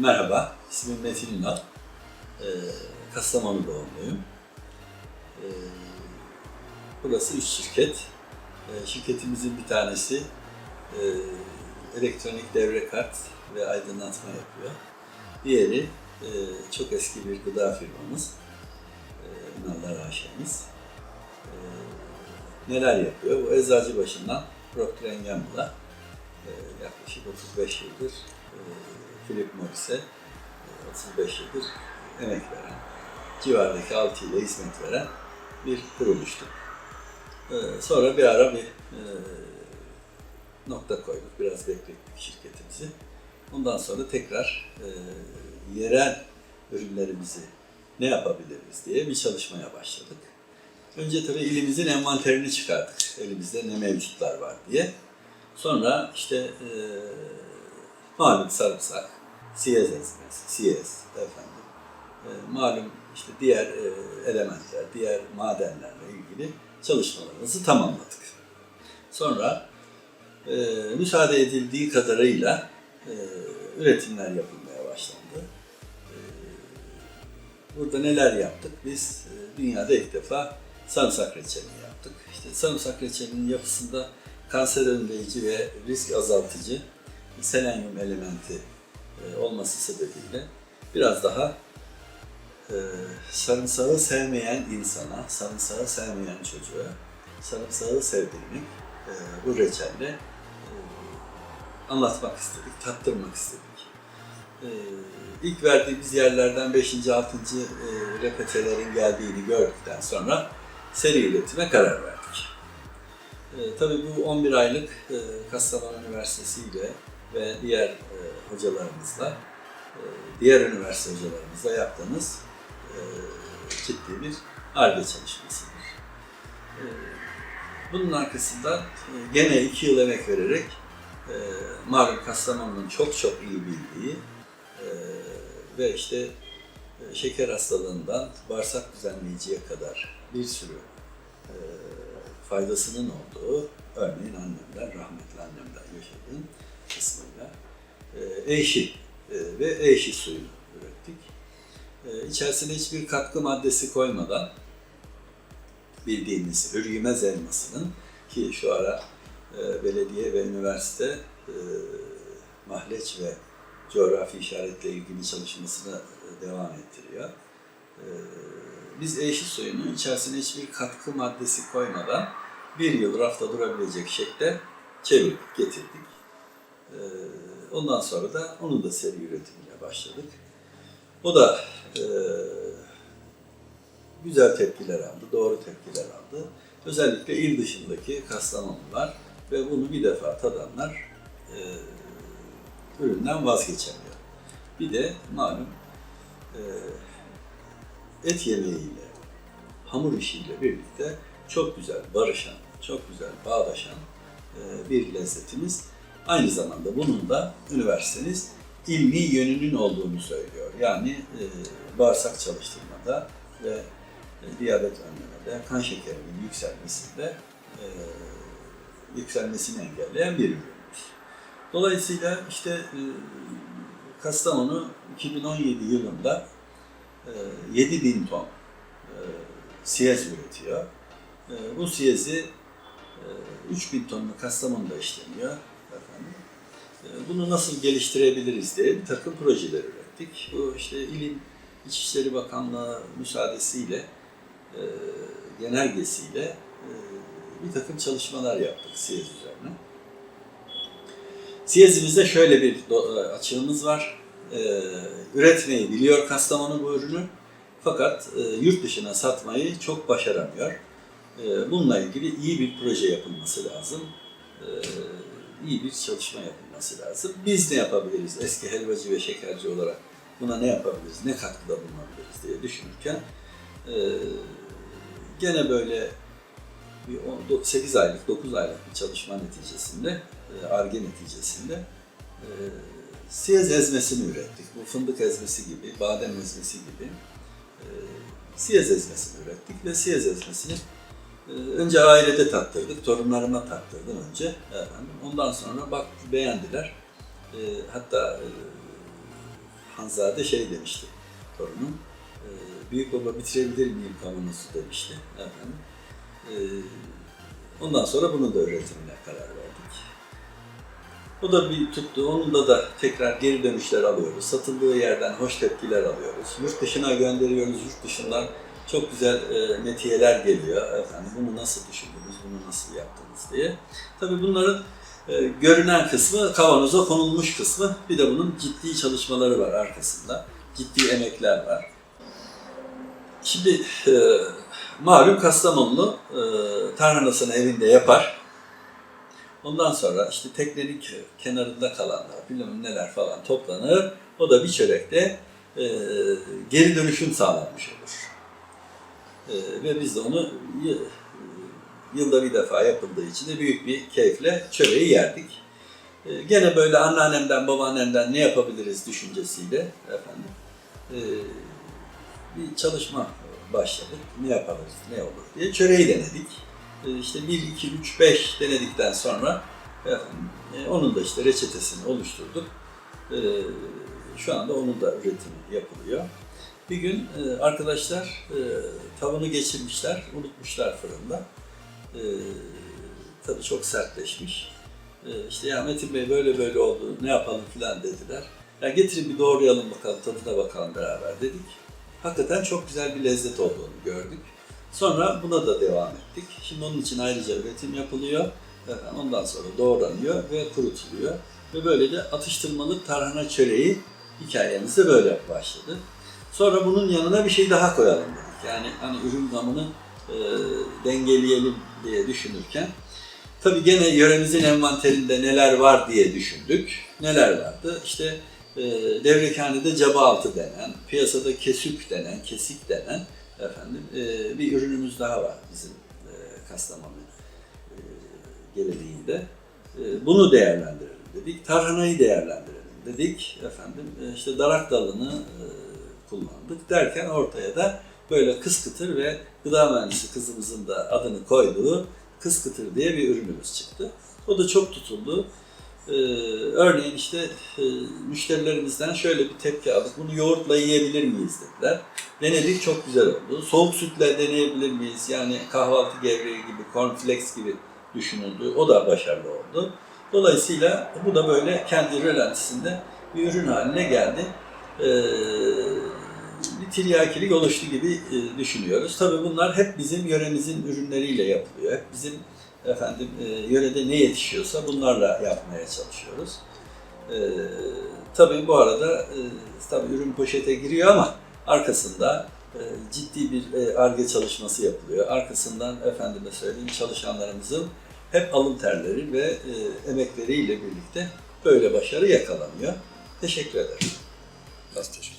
Merhaba, ismim Metin Ünal. Ee, Kastamonu doğumluyum. Ee, burası üç şirket. Ee, şirketimizin bir tanesi e, elektronik devre kart ve aydınlatma yapıyor. Diğeri e, çok eski bir gıda firmamız. E, Ünallar AŞ'miz. E, neler yapıyor? Bu Eczacıbaşı'ndan Procter Gamble'a yaklaşık 35 yıldır e, Philip Morris'e e, 35 yıldır emek veren, civardaki altı ile hizmet veren bir kuruluştu. E, Sonra bir ara bir e, nokta koyduk, biraz beklettik şirketimizi. Ondan sonra tekrar e, yerel ürünlerimizi ne yapabiliriz diye bir çalışmaya başladık. Önce tabii ilimizin envanterini çıkardık. Elimizde ne mevcutlar var diye. Sonra işte e, malum sarımsak, siyez ezmesi, siyez efendim. E, malum işte diğer e, elementler, diğer madenlerle ilgili çalışmalarımızı tamamladık. Sonra e, müsaade edildiği kadarıyla e, üretimler yapılmaya başlandı. E, burada neler yaptık? Biz e, dünyada ilk defa sarımsak reçelini yaptık. İşte sarımsak reçelinin yapısında kanser önleyici ve risk azaltıcı selenyum elementi e, olması sebebiyle biraz daha e, sarımsağı sevmeyen insana, sarımsağı sevmeyen çocuğa sarımsağı sevdirmek bu reçelle e, anlatmak istedik, tattırmak istedik. E, ilk verdiğimiz yerlerden 5. 6. E, repetelerin geldiğini gördükten sonra seri üretime karar verdik. E, tabii bu 11 aylık e, Kastamonu Üniversitesi ile ve diğer e, hocalarımızla, e, diğer üniversite hocalarımızla yaptığımız e, ciddi bir ARGE çalışmasıdır. E, bunun arkasından e, gene iki yıl emek vererek e, malum Kastamonu'nun çok çok iyi bildiği e, ve işte e, şeker hastalığından bağırsak düzenleyiciye kadar bir sürü e, faydasının olduğu, örneğin annemden, rahmetli annemden yaşadığım kısmıyla e, eşi e, ve eşi suyunu ürettik. E, içerisine hiçbir katkı maddesi koymadan bildiğimiz hürgümez elmasının ki şu ara e, belediye ve üniversite e, mahleç ve coğrafi işaretle ilgili çalışmasını e, devam ettiriyor. E, biz eşi suyunu içerisine hiçbir katkı maddesi koymadan bir yıl rafta durabilecek şekle çevirip getirdik. Ee, Ondan sonra da onun da seri üretimine başladık. O da e, güzel tepkiler aldı, doğru tepkiler aldı. Özellikle il dışındaki Kastamonular ve bunu bir defa tadanlar e, üründen vazgeçemiyor. Bir de malum e, et yemeğiyle, hamur işiyle birlikte çok güzel barışan, çok güzel bağdaşan e, bir lezzetimiz. Aynı zamanda bunun da üniversiteniz ilmi yönünün olduğunu söylüyor. Yani e, bağırsak çalıştırmada ve e, diyabet önlemede, kan şekerinin yükselmesinde e, yükselmesini engelleyen bir ürünümüz. Dolayısıyla işte e, Kastamonu 2017 yılında e, 7 bin ton e, siyez üretiyor. E, bu siyezi e, 3 bin tonlu Kastamonu'da işleniyor. Efendim. Bunu nasıl geliştirebiliriz diye bir takım projeler ürettik. Bu işte İlim İçişleri Bakanlığı müsaadesiyle, genelgesiyle bir takım çalışmalar yaptık Siyez üzerine. Siyezimizde şöyle bir e, açığımız var. E, üretmeyi biliyor Kastamonu bu ürünü. Fakat e, yurt dışına satmayı çok başaramıyor. E, bununla ilgili iyi bir proje yapılması lazım. E, iyi bir çalışma yapılması lazım. Biz ne yapabiliriz eski helvacı ve şekerci olarak buna ne yapabiliriz, ne katkıda bulunabiliriz diye düşünürken e, gene böyle bir 8 aylık, 9 aylık bir çalışma neticesinde, ARGE neticesinde e, siyez ezmesini ürettik. Bu fındık ezmesi gibi, badem ezmesi gibi e, siyez ezmesini ürettik ve siyez ezmesini e, önce ailede tattırdık, torunlarıma tattırdım önce. Ondan sonra bak beğendiler. E, hatta e, Hanzade şey demişti torunum. Büyük baba bitirebilir miyim kavanozu demişti efendim. Ondan sonra bunun da öğretimine karar verdik. O da bir tuttu. Onun da da tekrar geri dönüşler alıyoruz. Satıldığı yerden hoş tepkiler alıyoruz. Yurt dışına gönderiyoruz. Yurt dışından çok güzel e, metiyeler geliyor. Efendim bunu nasıl düşündünüz, bunu nasıl yaptınız diye. Tabii bunların e, görünen kısmı, kavanoza konulmuş kısmı. Bir de bunun ciddi çalışmaları var arkasında. Ciddi emekler var. Şimdi e, malum Kastamonlu e, tarhanasını evinde yapar. Ondan sonra işte teknenin kenarında kalanlar, bilmem neler falan toplanır. O da bir çörekte e, geri dönüşüm sağlanmış olur. E, ve biz de onu y- yılda bir defa yapıldığı için de büyük bir keyifle çöreği yerdik. E, gene böyle anneannemden, babaannemden ne yapabiliriz düşüncesiyle efendim e, bir çalışma başladık. Ne yapabiliriz, ne olur diye çöreği denedik. E, işte 1, 2, 3, 5 denedikten sonra efendim, e, onun da işte reçetesini oluşturduk. E, şu anda onun da üretimi yapılıyor. Bir gün e, arkadaşlar e, tavını geçirmişler, unutmuşlar fırında. E, tabii çok sertleşmiş. E, işte ya Metin Bey böyle böyle oldu, ne yapalım filan dediler. Ya getirin bir doğrayalım bakalım, tadına bakalım beraber dedik. Hakikaten çok güzel bir lezzet olduğunu gördük. Sonra buna da devam ettik. Şimdi onun için ayrıca üretim yapılıyor. Efendim, Ondan sonra doğranıyor ve kurutuluyor. Ve böylece atıştırmalık tarhana çöreği hikayemiz de böyle başladı. Sonra bunun yanına bir şey daha koyalım dedik. Yani hani ürün gamını e, dengeleyelim diye düşünürken tabii gene yöremizin envanterinde neler var diye düşündük. Neler vardı? İşte e, devrekhanede caba altı denen, piyasada kesük denen, kesik denen efendim e, bir ürünümüz daha var bizim e, Kastamonu e, geleneğinde. E, bunu değerlendirelim dedik. Tarhanayı değerlendirelim dedik. Efendim e, işte darak dalını e, kullandık derken ortaya da böyle kıskıtır ve gıda mühendisi kızımızın da adını koyduğu kıskıtır diye bir ürünümüz çıktı. O da çok tutuldu. Ee, örneğin işte e, müşterilerimizden şöyle bir tepki aldık. Bunu yoğurtla yiyebilir miyiz dediler. Denedik çok güzel oldu. Soğuk sütle deneyebilir miyiz? Yani kahvaltı gevreği gibi, cornflakes gibi düşünüldü. O da başarılı oldu. Dolayısıyla bu da böyle kendi rölantisinde bir ürün haline geldi. Ee, bir tiryakilik oluştu gibi e, düşünüyoruz. Tabii bunlar hep bizim yöremizin ürünleriyle yapılıyor. Hep bizim efendim e, yörede ne yetişiyorsa bunlarla yapmaya çalışıyoruz. E, tabii bu arada e, tabii ürün poşete giriyor ama arkasında e, ciddi bir e, arge çalışması yapılıyor. Arkasından efendime söyleyeyim çalışanlarımızın hep alın terleri ve e, emekleriyle birlikte böyle başarı yakalanıyor. Teşekkür ederim. Biraz teşekkür